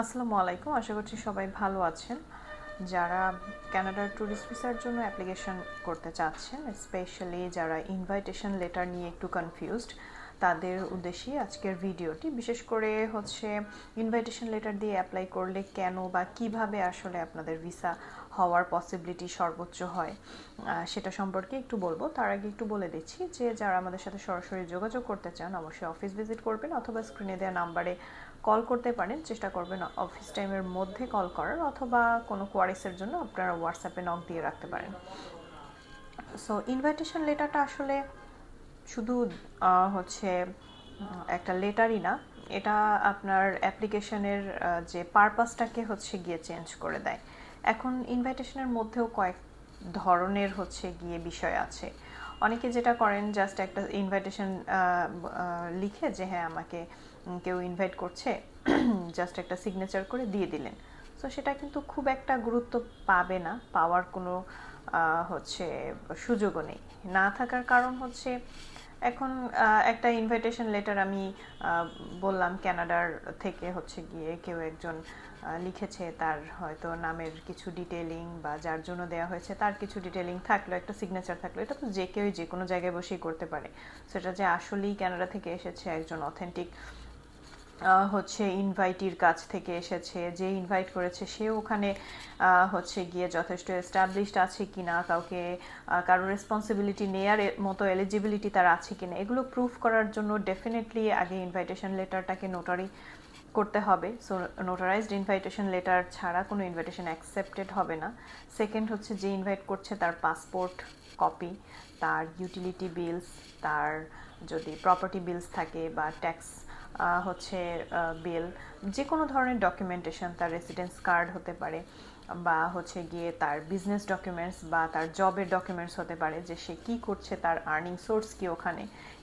আসসালামু আলাইকুম। আশা করছি সবাই ভালো আছেন। যারা ক্যানাডার ট্যুরিস্ট ভিসার জন্য অ্যাপ্লিকেশন করতে চাচ্ছেন স্পেশালি যারা ইনভাইটেশন লেটার নিয়ে একটু কনফিউজড তাদের উদ্দেশ্যে আজকের ভিডিওটি। বিশেষ করে হচ্ছে ইনভাইটেশন লেটার দিয়ে অ্যাপ্লাই করলে কেন বা কীভাবে আসলে আপনাদের ভিসা হওয়ার পসিবিলিটি সর্বোচ্চ হয় সেটা সম্পর্কে একটু বলব। তার আগে একটু বলে দিচ্ছি যে যারা আমাদের সাথে সরাসরি যোগাযোগ করতে চান, অবশ্যই অফিস ভিজিট করবেন অথবা স্ক্রিনে দেওয়া নাম্বারে কল করতে পারেন। চেষ্টা করবেন অফিস টাইমের মধ্যে কল করার অথবা কোনো কোয়ারিসের জন্য আপনারা হোয়াটসঅ্যাপে নক দিয়ে রাখতে পারেন। সো ইনভাইটেশন লেটারটা আসলে শুধু হচ্ছে একটা লেটারই না, এটা আপনার অ্যাপ্লিকেশনের যে পারপাসটাকে হচ্ছে গিয়ে চেঞ্জ করে দেয়। এখন ইনভাইটেশনের মধ্যেও কয়েক ধরনের হচ্ছে গিয়ে বিষয় আছে। অনেকে যেটা করেন জাস্ট একটা ইনভাইটেশন লিখে যে হ্যাঁ আমাকে কেউ ইনভাইট করছে জাস্ট একটা সিগনেচার করে দিয়ে দিলেন। সো সেটা কিন্তু খুব একটা গুরুত্ব পাবে না, পাওয়ার কোনো হচ্ছে, সুযোগও নেই। না থাকার কারণ হচ্ছে এখন একটা ইনভাইটেশন লেটার আমি বললাম ক্যানাডার থেকে হচ্ছে গিয়ে কেউ একজন লিখেছে তার হয়তো নামের কিছু ডিটেলিং বা যার জন্য দেওয়া হয়েছে তার কিছু ডিটেলিং থাকল, একটা সিগনেচার থাকল, এটা তো যে কেউই যে কোনো জায়গায় বসেই করতে পারে। সেটা যে আসলেই ক্যানাডা থেকে এসেছে একজন অথেন্টিক হচ্ছে ইনভাইটির কাছ থেকে এসেছে, যে ইনভাইট করেছে সে ওখানে হচ্ছে গিয়ে যথেষ্ট এস্টাবলিশড আছে কি না কাউকে কারও রেসপন্সিবিলিটি নেয়ার মতো এলিজিবিলিটি তার আছে কি না এগুলো প্রুফ করার জন্য ডেফিনেটলি আগে ইনভাইটেশন লেটারটাকে নোটারি করতে হবে। সো নোটারাইজড ইনভাইটেশন লেটার ছাড়া কোনো ইনভাইটেশন অ্যাকসেপ্টেড হবে না। সেকেন্ড হচ্ছে যে ইনভাইট করছে তার পাসপোর্ট কপি তার ইউটিলিটি বিলস তার যদি প্রপার্টি বিলস থাকে বা ট্যাক্স হচ্ছে বিল যে কোনো ধরনের ডকুমেন্টেশন তার রেসিডেন্স কার্ড হতে পারে বা হচ্ছে গিয়ে তার বিজনেস ডকুমেন্টস বা তার জবের ডকুমেন্টস হতে পারে যে সে কী করছে, তার আর্নিং সোর্স কি ওখানে,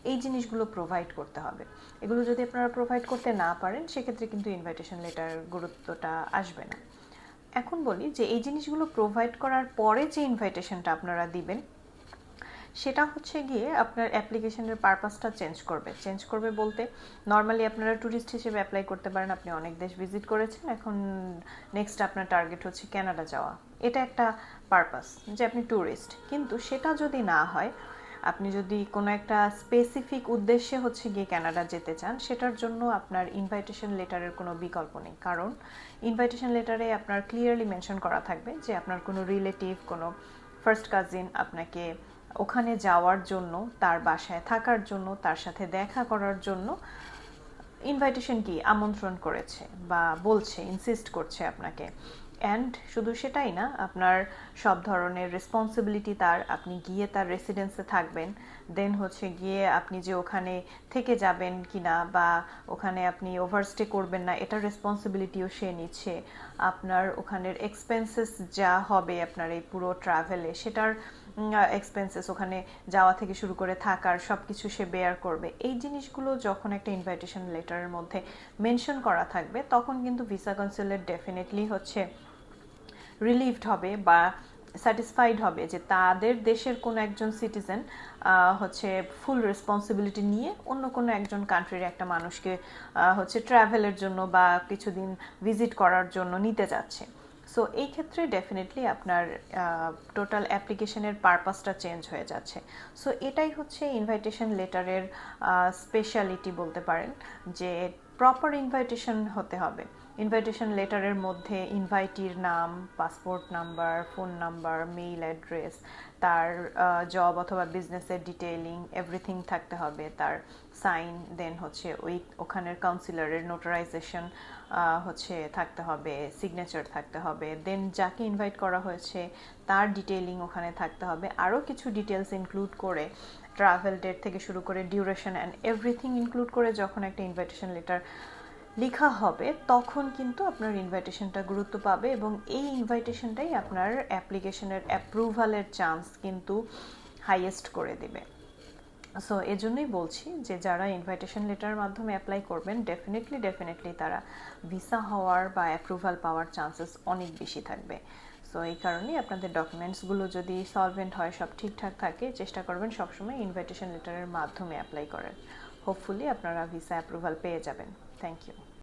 এই জিনিসগুলো প্রোভাইড করতে হবে। এগুলো যদি আপনারা প্রোভাইড করতে না পারেন, সেক্ষেত্রে কিন্তু ইনভাইটেশন লেটার গুরুত্বটা আসবে না। এখন বলি যে এই জিনিসগুলো প্রোভাইড করার পরে যে ইনভাইটেশনটা আপনারা দিবেন সেটা হচ্ছে গিয়ে আপনার অ্যাপ্লিকেশনের পারপাসটা চেঞ্জ করবে। চেঞ্জ করবে বলতে নর্মালি আপনারা ট্যুরিস্ট হিসেবে অ্যাপ্লাই করতে পারেন। আপনি অনেক দেশ ভিজিট করেছেন। এখন নেক্সট আপনার টার্গেট হচ্ছে ক্যানাডা যাওয়া। এটা একটা পারপাস যে আপনি ট্যুরিস্ট কিন্তু সেটা যদি না হয়, আপনি যদি কোনো একটা স্পেসিফিক উদ্দেশ্যে হচ্ছে গিয়ে ক্যানাডা যেতে চান, সেটার জন্য আপনার ইনভাইটেশন লেটারের কোনো বিকল্প নেই। কারণ ইনভাইটেশন লেটারে আপনার ক্লিয়ারলি মেনশন করা থাকবে যে আপনার কোনো রিলেটিভ কোনো ফার্স্ট কাজিন আপনাকে ওখানে যাওয়ার জন্য, তার বাসায় থাকার জন্য, তার সাথে দেখা করার জন্য ইনভাইটেশন কি? আমন্ত্রণ করেছে বা বলছে ইনসিস্ট করছে আপনাকে। অ্যান্ড শুধু সেটাই না, আপনার সব ধরনের রেসপন্সিবিলিটি তার, আপনি গিয়ে তার রেসিডেন্সে থাকবেন। দেন হচ্ছে গিয়ে আপনি যে ওখানে থেকে যাবেন কি না বা ওখানে আপনি ওভারস্টে করবেন না এটার রেসপন্সিবিলিটিও সে নিচ্ছে। আপনার ওখানের এক্সপেন্সেস যা হবে আপনার এই পুরো ট্রাভেলে সেটার এক্সপেন্সেস ওখানে যাওয়া থেকে শুরু করে থাকার সব কিছু সে বেয়ার করবে। এই জিনিসগুলো যখন একটা ইনভাইটেশন লেটারের মধ্যে মেনশন করা থাকবে, তখন কিন্তু ভিসা কাউন্সিলের ডেফিনেটলি হচ্ছে রিলিভড হবে বা স্যাটিসফাইড হবে যে তাদের দেশের কোনো একজন সিটিজেন হচ্ছে ফুল রেসপন্সিবিলিটি নিয়ে অন্য কোনো একজন কান্ট্রির একটা মানুষকে হচ্ছে ট্রাভেলের জন্য বা কিছুদিন ভিজিট করার জন্য নিতে যাচ্ছে। সো এই ক্ষেত্রে ডেফিনেটলি আপনার টোটাল অ্যাপ্লিকেশনের পারপাসটা চেঞ্জ হয়ে যাচ্ছে। সো এটাই হচ্ছে ইনভাইটেশন লেটারের স্পেশালিটি বলতে পারেন, যে প্রপার ইনভাইটেশন হতে হবে। ইনভাইটেশন লেটারের মধ্যে ইনভাইটির নাম passport number phone number mail address তার জব অথবা বিজনেসের ডিটেইলিং এভরিথিং থাকতে হবে। তার সাইন দেন হচ্ছে ওই ওখানের কাউন্সিলরের নোটারাইজেশন হচ্ছে থাকতে হবে সিগনেচার থাকতে হবে। দেন যাকে ইনভাইট করা হয়েছে, তার ডিটেইলিং ওখানে থাকতে হবে। আরও কিছু ডিটেলস ইনক্লুড করে ট্রাভেল ডেট থেকে শুরু করে ডিউরেশন অ্যান্ড এভরিথিং ইনক্লুড করে যখন একটা ইনভাইটেশন লেটার লেখা হবে, তখন কিন্তু আপনার ইনভাইটেশনটা গুরুত্ব পাবে এবং এই ইনভাইটেশনটাই আপনার অ্যাপ্লিকেশনের অ্যাপ্রুভালের চান্স কিন্তু হাইয়েস্ট করে দেবে। সো এজন্যই বলছি যে যারা ইনভাইটেশন লেটারের মাধ্যমে অ্যাপ্লাই করবেন ডেফিনেটলি ডেফিনেটলি তারা ভিসা হওয়ার বা অ্যাপ্রুভাল পাওয়ার চান্সেস অনেক বেশি থাকবে। সো এই কারণেই আপনাদের ডকুমেন্টসগুলো যদি সলভেন্ট হয়, সব ঠিকঠাক থাকে, চেষ্টা করবেন সবসময় ইনভাইটেশন লেটারের মাধ্যমে অ্যাপ্লাই করার। হোপফুলি আপনারা ভিসা অ্যাপ্রুভাল পেয়ে যাবেন। Thank you.